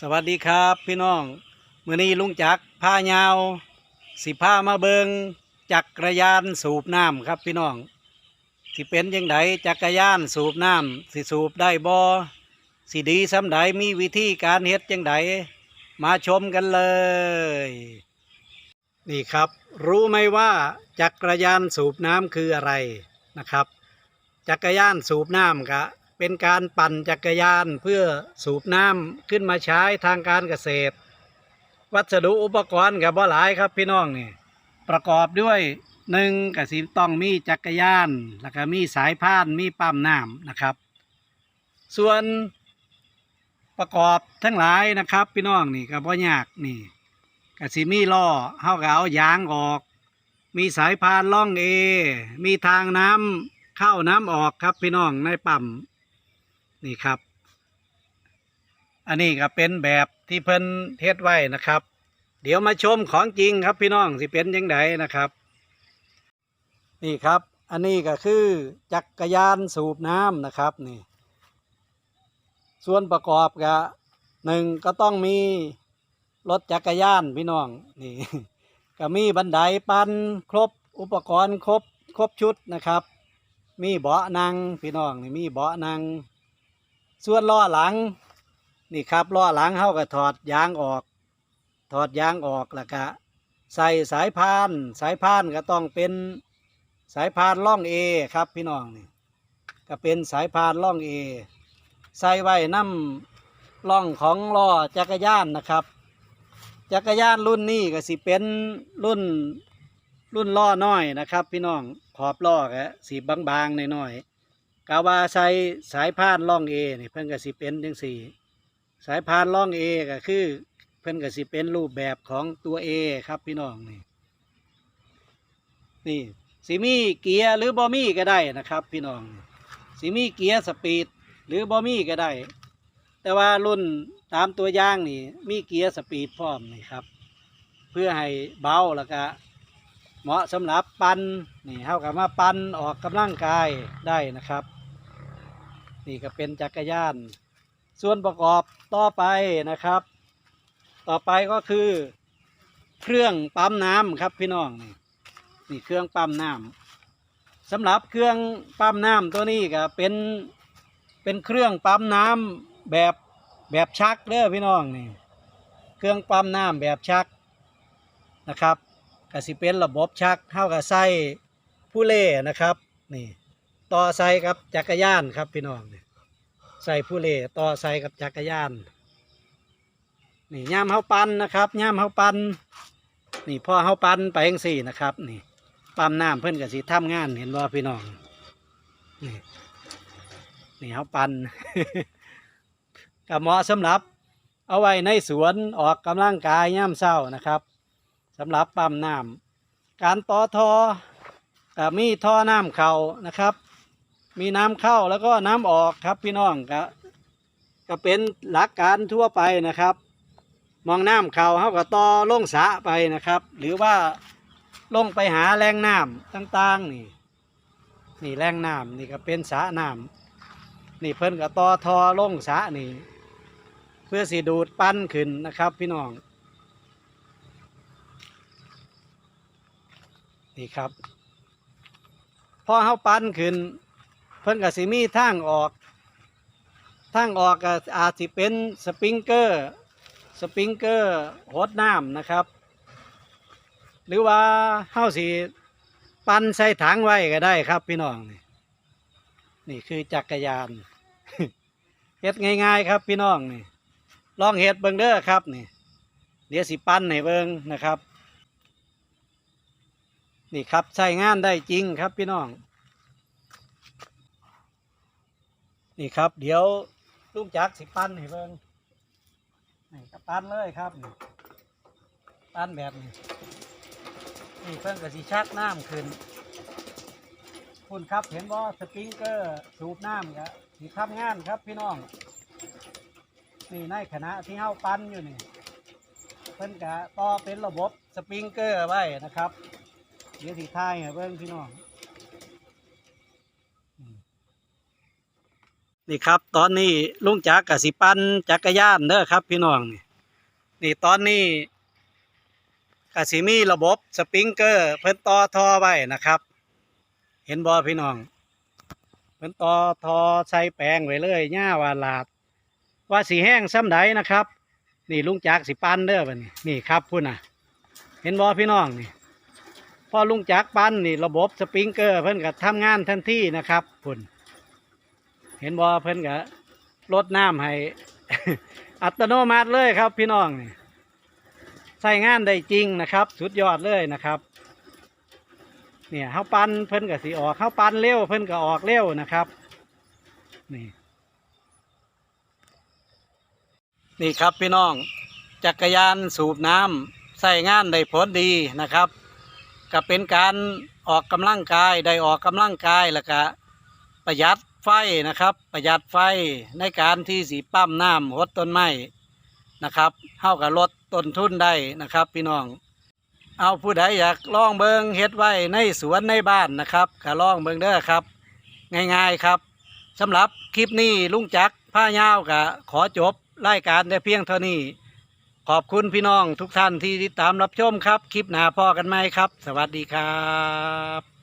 สวัสดีครับพี่น้องมื่อนี้ลุงจักรพายาว สิพามาเบิงจักรยานสูบน้ำครับพี่น้องสิเป็นยังไงจักรยานสูบน้ำสิสูบได้บ่สิดีสำใดมีวิธีการเฮ็ดยังไงมาชมกันเลย นี่ครับ รู้ไหมว่าจักรยานสูบน้ำคืออะไรนะครับ จักรยานสูบน้ำกะ เป็นการปั่นจักรยานเพื่อสูบน้ำขึ้นมาใช้ทางการเกษตร วัสดุอุปกรณ์กับบ่หลายครับพี่น้องนี่ประกอบด้วยหนึ่งกสิต้องมีจักรยานแล้วก็มีสายพานมีปั๊มน้ำนะครับ ส่วนประกอบทั้งหลายนะครับ พี่น้องนี่ก็บ่ยากนี่กสิมีล้อเฮาก็เอายางออก มีสายพานล่องเอ มีทางน้ำเข้าน้ำออกครับพี่น้องในปั๊ม นี่ครับ อันนี้ก็เป็นแบบที่เพิ่นเทศไว้นะครับ เดี๋ยวมาชมของจริงครับพี่น้องสิเป็นยังไงนะครับ นี่ครับ อันนี้ก็คือจักรยานสูบน้ำนะครับนี่ ส่วนประกอบก็หนึ่งก็ต้องมีรถจักรยานพี่น้องนี่ก็มีบันไดปันครบอุปกรณ์ครบครบชุดนะครับ มีเบาะนั่งพี่น้องนี่มีเบาะนั่ง ส่วนล้อหลังนี่ครับล้อหลังเขาก็ถอดยางออก ถอดยางออกแล้วก็ใส่สายพาน สายพานก็ต้องเป็นสายพานล่องเอครับพี่น้องนี่ก็เป็นสายพานล่องเอใส่ไว้น้ำล่องของล้อจักรยานนะครับ จักรยานรุ่นนี้ก็สิเป็นรุ่นรุ่นล้อน้อยนะครับ พี่น้องขอบล้อก็สีบางๆหน่อยๆ กาวาใส่สายพานล่องเอนี่เพิ่นก็สิเป็นจังสี่ สายพานล่องเอก็คือ เพิ่นก็สิเป็นรูปแบบของตัวเอครับพี่น้องนี่นี่สิมีเกียร์หรือบ่มีก็ได้นะครับ พี่น้องสิมีเกียร์สปีดหรือบ่มีก็ได้ แต่ว่ารุ่นตามตัวย่างนี่ มีเกียร์สปีดพร้อมนี่ครับ เพื่อให้เบาแล้วก็เหมาะสำหรับปั่นนี่เท่ากับมาปั่นออกกำลังกายได้นะครับ นี่ก็เป็นจักรยาน ส่วนประกอบต่อไปนะครับ ต่อไปก็คือ เครื่องปั๊มน้ำครับพี่น้องนี่เครื่องปั๊มน้ำสำหรับเครื่องปั๊มน้ำตัวนี้ก็เป็นเป็นเครื่องปั๊มน้ำแบบแบบชักเด้อพี่น้องนี่เครื่องปั๊มน้ำแบบชักนะครับก็สิเป็นระบบชักเท่ากับใส่ผู้เล่นะครับนี่ ต่อใส่กับจักรยานครับพี่น้องเนี่ยใส่ผู้เล่ต่อใส่กับจักรยานนี่ย่ามเฮาปันนะครับย่ามเฮาปันนี่พ่อเฮาปันไปเองสี่นะครับ นี่ปั๊มน้ำเพิ่อนกับสิทำงานเห็นว่าพี่น้องนี่นี่เฮาปันกับเหมาะสำหรับ เอาไว้ในสวนออกกำลังกายย่ามเช้านะครับสำหรับปั๊มน้ำการต่อทอกับมีท่อน้ำเข่านะครับ มีน้ำเข้าแล้วก็น้ำออกครับพี่น้องก็ก็เป็นหลักการทั่วไปนะครับ มองน้ำเข้าเขาก็ต่อลงสะไปนะครับ หรือว่าลงไปหาแรงน้ำต่างๆนี่ นี่แรงน้ำนี่ก็เป็นสะน้ำนี่เพิ่นก็ต่อทอลงสะนี่ เพื่อสิดูดปั้นขึ้นนะครับ พี่น้อง นี่ครับ พอเขาปั้นขึ้น เพิ่นก็สิมีทางออกทางออกก็อาจสิเป็นสปริงเกอร์สปริงเกอร์หดน้ำนะครับ หรือว่าเฮาสิปั่นใส่ถังไว้ก็ได้ครับพี่น้อง นี่นี่คือจักรยานเฮ็ดง่าย ๆ ครับพี่น้องนี่ลองเฮ็ดเบิ่งเด้อครับนี่เดี๋ยวสิปั้นให้เบิ่งนะครับ นี่ครับใช้งานได้จริงครับพี่น้อง นี่ครับ เดี๋ยวลูกจักสิปั้นให้เบิ่งนี่ก็ปั้นเลยครับปั้นแบบนี้นี่เพิ่นก็สิชักน้ำขึ้นคุณครับเห็นบ่สปริงเกอร์สูบน้ำก็สิทำงานครับพี่น้องนี่ในขณะที่เฮาปั้นอยู่นี่เพิ่นก็ต่อเป็นระบบสปริงเกอร์ไว้นะครับ เดี๋ยวสิท้ายให้เบิ่งพี่น้อง นี่ครับ ตอนนี้ลุงจักกับสิปันจักรยานเด้อครับ พี่น้องนี่นี่ตอนนี้กสิมีระบบสปริงเกอร์เพิ่นต่อทอไว้นะครับ เห็นบ่พี่น้อง เพิ่นต่อทอใส่แปลงไว้เลยหญ้าวาลาด ว่าสีแห้งซ้ำใดนะครับ นี่ลุงจักสิปันเด้อบันี้นี่ครับพุ่นน่ะ เห็นบ่พี่น้องนี่พอลุงจักปั้นนี่ระบบสปริงเกอร์เพิ่นก็ทำงานทันทีนะครับพุ่น เห็นบ่เพิ่นก็ลดน้ำให้ อัตโนมัติเลยครับ พี่น้องใส่งานได้จริงนะครับ สุดยอดเลยนะครับ เนี่ยเฮาปั้นเพิ่นก็สิออกเฮาปั้นเร็วเพิ่นก็ออกเร็วนะครับนี่นี่ครับพี่น้อง จักรยานสูบน้ำใส่งานได้ผลดีนะครับก็เป็นการออกกำลังกายได้ออกกำลังกายแล้วก็ประหยัด ไฟนะครับ ประหยัดไฟในการที่สีปั้มน้ำหดต้นไม้นะครับเท่ากับลดต้นทุนได้นะครับ พี่น้อง เอาผู้ใดอยากลองเบิงเฮ็ดไว้ในสวนในบ้านนะครับก็ลองเบิงเด้อครับ ง่ายๆครับสำหรับคลิปนี้ลุงจักผ้ายาวก็ขอจบรายการได้เพียงเท่านี้ ขอบคุณพี่น้องทุกท่านที่ติดตามรับชมครับ คลิปหน้าพ่อกันไหมครับ สวัสดีครับ